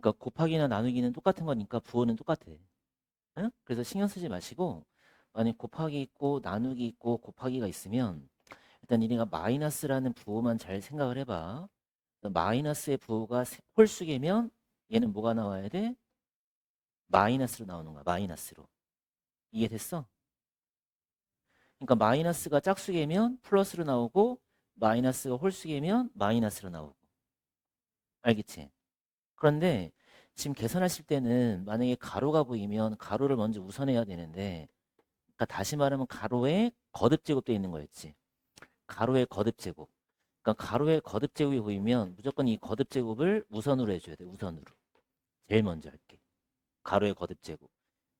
그러니까 곱하기나 나누기는 똑같은 거니까 부호는 똑같아. 응? 그래서 신경 쓰지 마시고 만약 곱하기 있고 나누기 있고 곱하기가 있으면 일단 니네가 마이너스라는 부호만 잘 생각을 해봐. 마이너스의 부호가 세- 홀수계면 얘는 뭐가 나와야 돼? 마이너스로 나오는 거야. 마이너스로. 이해됐어? 그러니까 마이너스가 짝수계면 플러스로 나오고 마이너스가 홀수계면 마이너스로 나오고. 알겠지? 그런데 지금 계산하실 때는 만약에 가로가 보이면 가로를 먼저 우선해야 되는데 그러니까 다시 말하면 가로에 거듭 제곱되어 있는 거였지. 가로의 거듭 제곱. 그러니까 가로의 거듭 제곱이 보이면 무조건 이 거듭 제곱을 우선으로 해줘야 돼. 우선으로. 제일 먼저 할게. 가로의 거듭 제곱.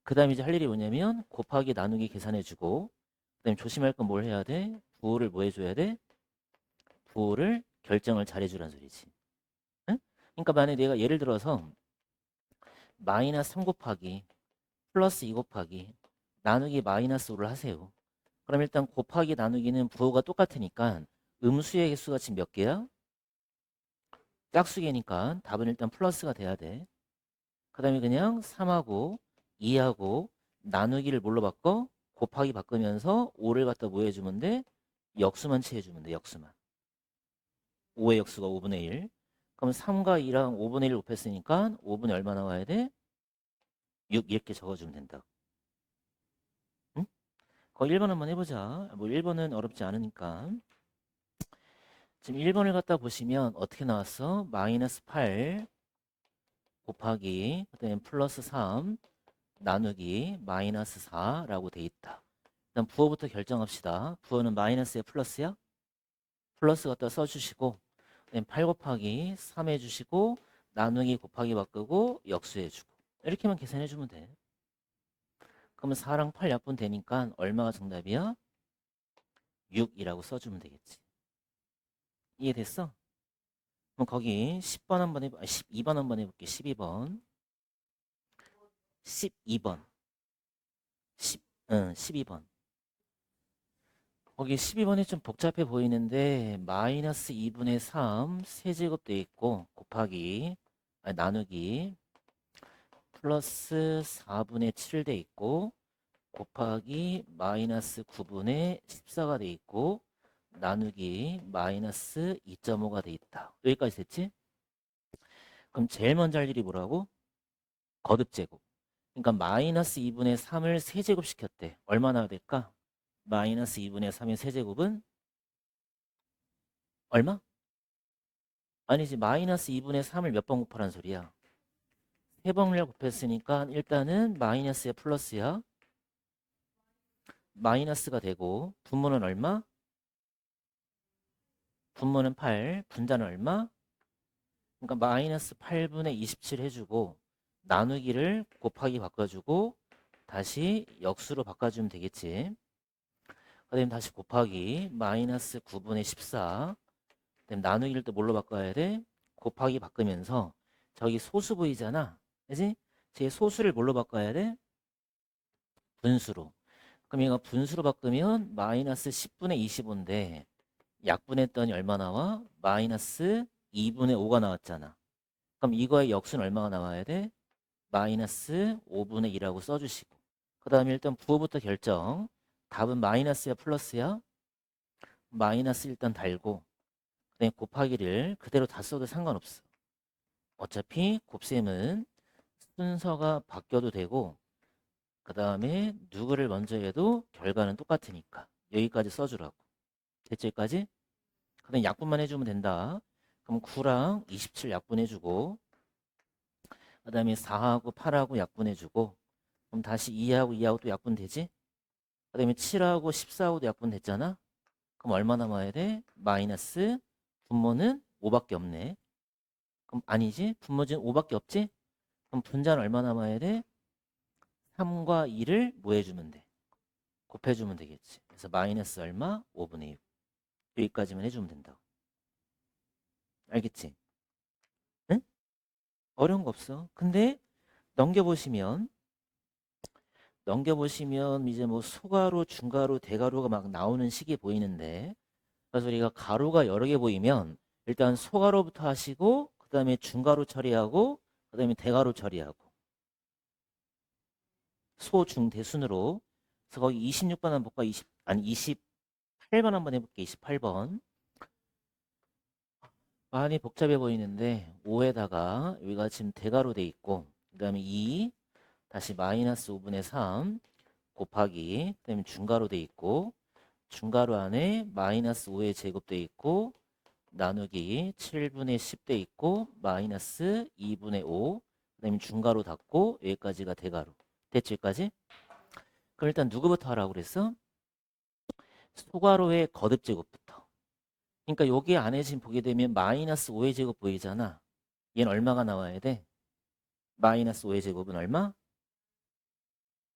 그 다음에 이제 할 일이 뭐냐면 곱하기 나누기 계산해주고 그 다음에 조심할 건 뭘 해야 돼? 부호를 뭐 해줘야 돼? 부호를 결정을 잘해주란 소리지. 응? 그러니까 만약에 내가 예를 들어서 마이너스 3 곱하기 플러스 2 곱하기 나누기 마이너스 5를 하세요. 그럼 일단 곱하기 나누기는 부호가 똑같으니까 음수의 개수가 지금 몇 개야? 짝수개니까 답은 일단 플러스가 돼야 돼. 그 다음에 그냥 3하고 2하고 나누기를 뭘로 바꿔? 곱하기 바꾸면서 5를 갖다 뭐 해주면 돼? 역수만 취해주면 돼, 역수만. 5의 역수가 5분의 1. 그럼 3과 2랑 5분의 1 곱했으니까 5분의 얼마 나와야 돼? 6 이렇게 적어주면 된다. 응? 거기 1번 한번 해보자. 뭐 1번은 어렵지 않으니까. 지금 1번을 갖다 보시면 어떻게 나왔어? 마이너스 8 곱하기 그다음에 플러스 3 나누기 마이너스 4라고 돼 있다. 일단 부호부터 결정합시다. 부호는 마이너스에 플러스야? 플러스 갖다 써주시고 8 곱하기 3 해주시고 나누기 곱하기 바꾸고 역수해주고 이렇게만 계산해주면 돼. 그러면 4랑 8 약분 되니까 얼마가 정답이야? 6이라고 써주면 되겠지. 이해됐어? 그럼 거기 10번 한번 아, 12번 한번 해볼게. 12번. 12번. 10, 응, 12번. 거기 12번이 좀 복잡해 보이는데 마이너스 2분의 3 세제곱돼 있고 곱하기 아니, 나누기 플러스 4분의 7돼 있고 곱하기 마이너스 9분의 14가 돼 있고 나누기 마이너스 2.5가 돼 있다. 여기까지 됐지? 그럼 제일 먼저 할 일이 뭐라고? 거듭 제곱. 그러니까 마이너스 2분의 3을 세제곱 시켰대. 얼마나 될까? 마이너스 2분의 3의 세제곱은 얼마? 아니지 마이너스 2분의 3을 몇 번 곱하란 소리야? 세 번을 곱했으니까 일단은 마이너스에 플러스야. 마이너스가 되고 분모는 얼마? 분모는 8, 분자는 얼마? 그러니까 마이너스 8분의 27 해주고 나누기를 곱하기 바꿔주고 다시 역수로 바꿔주면 되겠지. 그 다음에 다시 곱하기 마이너스 9분의 14 그다음 나누기를 또 뭘로 바꿔야 돼? 곱하기 바꾸면서 저기 소수 보이잖아. 그지? 제 소수를 뭘로 바꿔야 돼? 분수로. 그럼 얘가 분수로 바꾸면 마이너스 10분의 25인데 약분했더니 얼마 나와? 마이너스 2분의 5가 나왔잖아. 그럼 이거의 역수는 얼마가 나와야 돼? 마이너스 5분의 2라고 써주시고 그 다음에 일단 부호부터 결정 답은 마이너스야 플러스야? 마이너스 일단 달고 그다음에 곱하기를 그대로 다 써도 상관없어. 어차피 곱셈은 순서가 바뀌어도 되고 그 다음에 누구를 먼저 해도 결과는 똑같으니까 여기까지 써주라고. 됐죠? 여기까지? 그 다음에 약분만 해주면 된다. 그럼 9랑 27 약분해주고 그 다음에 4하고 8하고 약분해주고 그럼 다시 2하고 2하고 또 약분되지? 그 다음에 7하고 14하고도 약분됐잖아? 그럼 얼마 남아야 돼? 마이너스 분모는 5밖에 없네. 그럼 아니지? 분모는 5밖에 없지? 그럼 분자는 얼마 남아야 돼? 3과 2를 뭐 해주면 돼? 곱해주면 되겠지. 그래서 마이너스 얼마? 5분의 6. 여기까지만 해주면 된다고. 알겠지? 응? 어려운 거 없어. 근데 넘겨보시면 넘겨보시면 이제 뭐 소가로, 중가로, 대가로가 막 나오는 식이 보이는데 그래서 우리가 가로가 여러 개 보이면 일단 소가로부터 하시고 그 다음에 중가로 처리하고 그 다음에 대괄호 처리하고. 소 중 대순으로. 그래서 거기 26번 한번 볼까? 20, 아니 28번 한번 해볼게. 28번. 많이 복잡해 보이는데 5에다가 여기가 지금 대괄호 돼 있고 그 다음에 2 다시 마이너스 5분의 3 곱하기 그 다음에 중괄호 돼 있고 중괄호 안에 마이너스 5의 제곱 돼 있고 나누기 7분의 10 돼 있고 마이너스 2분의 5 그다음에 중괄호 닫고 여기까지가 대괄호 됐지 여기까지? 그럼 일단 누구부터 하라고 그랬어? 소괄호의 거듭 제곱부터 그러니까 여기 안에 지금 보게 되면 마이너스 5의 제곱 보이잖아 얘는 얼마가 나와야 돼? 마이너스 5의 제곱은 얼마?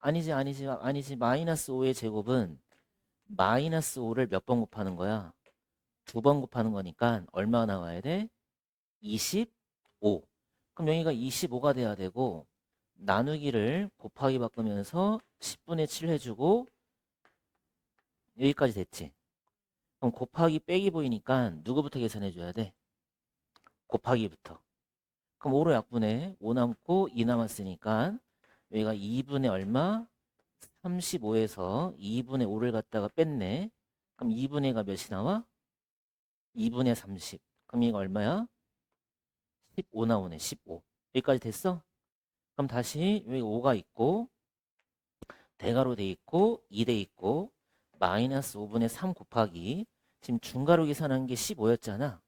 아니지 아니지 아니지 마이너스 5의 제곱은 마이너스 5를 몇 번 곱하는 거야? 두 번 곱하는 거니까 얼마 나와야 돼? 25. 그럼 여기가 25가 돼야 되고 나누기를 곱하기 바꾸면서 10분의 7 해주고 여기까지 됐지? 그럼 곱하기 빼기 보이니까 누구부터 계산해 줘야 돼? 곱하기부터. 그럼 5로 약분해. 5 남고 2 남았으니까 여기가 2분의 얼마? 35에서 2분의 5를 갖다가 뺐네. 그럼 2분의 가 몇이 나와? 2분의 30. 그럼 이거 얼마야? 15 나오네. 15. 여기까지 됐어? 그럼 다시 여기 5가 있고 대괄호 돼 있고 2 돼 있고 마이너스 5분의 3 곱하기 지금 중괄호 계산한 게 15였잖아.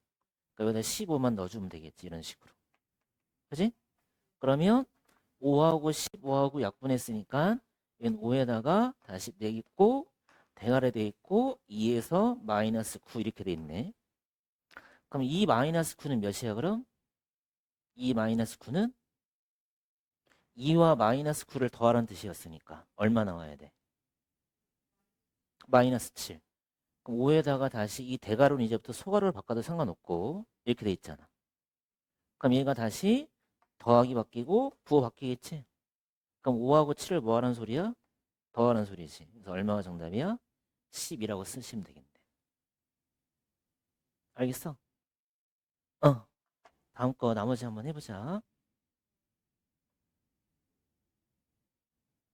그러니까 여기다 15만 넣어주면 되겠지. 이런 식으로. 그지? 그러면 5하고 15하고 약분했으니까 얘는 5에다가 다시 4 있고 대괄호 돼 있고 2에서 마이너스 9 이렇게 돼 있네. 그럼 이 마이너스 9는 몇이야 그럼? 이 마이너스 9는 2와 마이너스 9를 더하라는 뜻이었으니까 얼마 나와야 돼? 마이너스 7. 그럼 5에다가 다시 이 대괄호는 이제부터 소괄호를 바꿔도 상관없고 이렇게 돼 있잖아. 그럼 얘가 다시 더하기 바뀌고 부호 바뀌겠지? 그럼 5하고 7을 뭐 하는 소리야? 더하는 소리지. 그래서 얼마가 정답이야? 10이라고 쓰시면 되겠네. 알겠어? 어. 다음 거 나머지 한번 해보자.